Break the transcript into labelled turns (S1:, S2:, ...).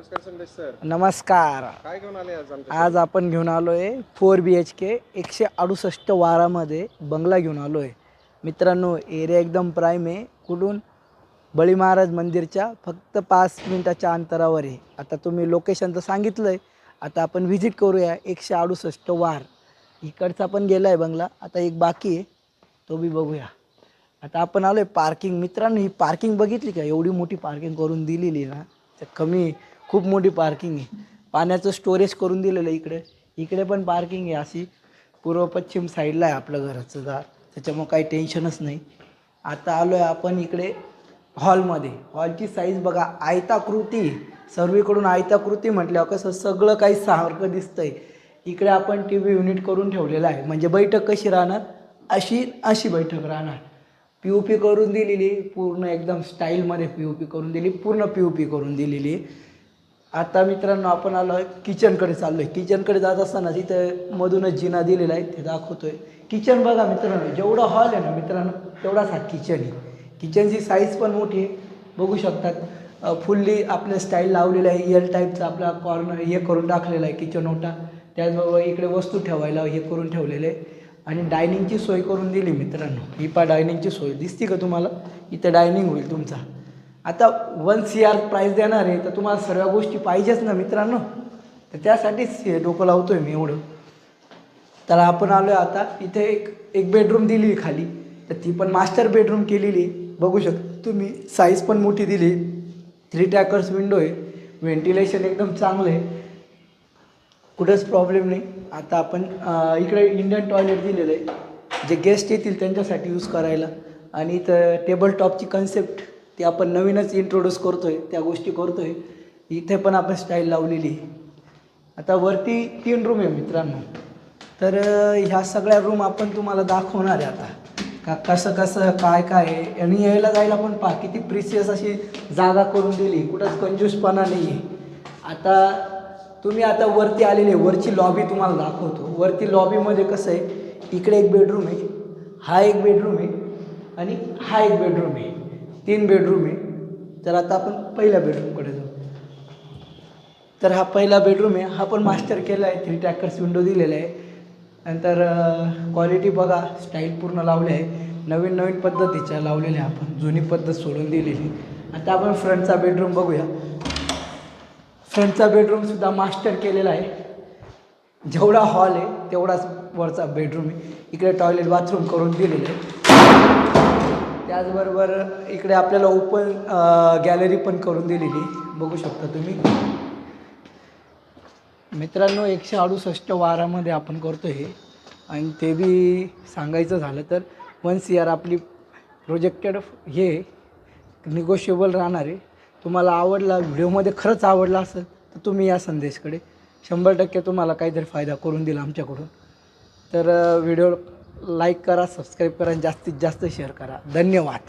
S1: नमस्कार संदेश सर.
S2: नमस्कार.
S1: काय घेऊन आले आज आमच्या
S2: आज आपण घेऊन आलो आहे फोर बी एच के एकशे अडुसष्ट वारामध्ये बंगला घेऊन आलो आहे मित्रांनो एरिया एकदम प्राईम आहे. कुठून? बळी महाराज मंदिरच्या फक्त पाच मिनटाच्या अंतरावर आहे. आता तुम्ही लोकेशन तर सांगितलं आहे आता आपण व्हिजिट करूया एकशे अडुसष्ट वार. इकडचा पण गेला आहे बंगला. आता एक बाकी आहे. तो बी बघूया. आता आपण आलो आहे पार्किंग मित्रांनो ही पार्किंग बघितली का? एवढी मोठी पार्किंग करून दिलेली आहे ना. तर कमी खूप मोठी पार्किंग आहे. पाण्याचं स्टोरेज करून दिलेलं आहे इकडे. इकडे पण पार्किंग आहे अशी. पूर्व पश्चिम साईडला आहे आपलं घराचं दार. त्याच्यामुळं काही टेन्शनच नाही. आता आलो आहे आपण इकडे हॉलमध्ये हॉलची साईज बघा आयताकृती. सर्वीकडून आयताकृती म्हटल्यावर कसं सगळं काही सारखं दिसतंय. इकडे आपण टी व्ही युनिट करून ठेवलेलं आहे. म्हणजे बैठक कशी राहणार? अशी अशी बैठक राहणार. पी ओ पी करून दिलेली. पूर्ण एकदम स्टाईलमध्ये पी ओ पी करून दिली. पूर्ण पी ओ पी करून दिलेली. आता मित्रांनो आपण आलो आहे किचनकडे चाललो आहे किचनकडे जात असताना तिथं मधूनच जिना दिलेला आहे ते दाखवतोय. किचन बघा मित्रांनो जेवढा हॉल आहे ना मित्रांनो तेवढाच हा किचन आहे. किचनची साईज पण मोठी आहे. बघू शकतात. फुल्ली आपलं स्टाईल लावलेलं आहे. एल टाईपचा आपला कॉर्नर हे करून टाकलेला आहे किचन ओटा. त्याचबरोबर इकडे वस्तू ठेवायला हे करून ठेवलेलं आहे. आणि डायनिंगची सोय करून दिली मित्रांनो. ही पा डायनिंगची सोय. दिसते का तुम्हाला? इथं डायनिंग होईल तुमचा. आता वन सी आर प्राईज देणार आहे तर तुम्हाला सर्व गोष्टी पाहिजेच ना मित्रांनो. तर त्यासाठीच हे डोकं लावतो आहे मी एवढं. तर आपण आलो आहे आता इथे एक एक बेडरूम दिली खाली. तर ती पण मास्टर बेडरूम केलेली बघू शकता तुम्ही साईज पण मोठी दिली थ्री टॅकर्स विंडो आहे. व्हेंटिलेशन एकदम चांगलं आहे. कुठंच प्रॉब्लेम नाही. आता आपण इकडे इंडियन टॉयलेट दिलेलं आहे. जे गेस्ट येतील त्यांच्यासाठी यूज करायला. आणि इथं टेबल टॉपची कन्सेप्ट ती आपण नवीनच इंट्रोड्यूस करतो आहे त्या गोष्टी करतो आहे इथे पण आपण स्टाईल लावलेली आहे. आता वरती तीन रूम आहे मित्रांनो. तर ह्या सगळ्या रूम आपण तुम्हाला दाखवणार आहे आता. का कसं कसं काय काय आहे. आणि यायला जायला पण पहा किती प्रिसियस अशी जागा करून दिली. कुठंच कंजूसपणा नाही आहे आता तुम्ही आता वरती आलेले वरची लॉबी तुम्हाला दाखवतो. वरती लॉबीमध्ये कसं आहे इकडे एक बेडरूम आहे हा एक बेडरूम आहे आणि हा एक बेडरूम आहे. तीन बेडरूम आहे. तर आता आपण पहिल्या बेडरूमकडे जाऊ. तर हा पहिला बेडरूम आहे. हा पण मास्टर केला आहे. थ्री टॅकर्स विंडो दिलेला आहे. नंतर क्वालिटी बघा. स्टाईल पूर्ण लावली आहे. नवीन नवीन पद्धतीच्या लावलेल्या आपण. जुनी पद्धत सोडून दिलेली. आता आपण फ्रंटचा बेडरूम बघूया. फ्रंटचा बेडरूमसुद्धा मास्टर केलेला आहे. जेवढा हॉल आहे तेवढाच वरचा बेडरूम आहे. इकडे टॉयलेट बाथरूम करून दिलेलं आहे. त्याचबरोबर इकडे आपल्याला ओपन गॅलरी पण करून दिलेली. बघू शकता तुम्ही. मित्रांनो एकशे अडुसष्ट वारामध्ये आपण करतो हे. आणि ते बी सांगायचं झालं तर वन सी आर आपली प्रोजेक्टेड हे निगोशिएबल राहणार आहे. तुम्हाला आवडला व्हिडिओमध्ये खरंच आवडला असेल तर तुम्ही या संदेशकडे. शंभर टक्के तुम्हाला काहीतरी फायदा करून दिला आमच्याकडून. तर व्हिडिओ लाईक करा सबस्क्राईब करा आणि जास्तीत जास्त शेअर करा. धन्यवाद.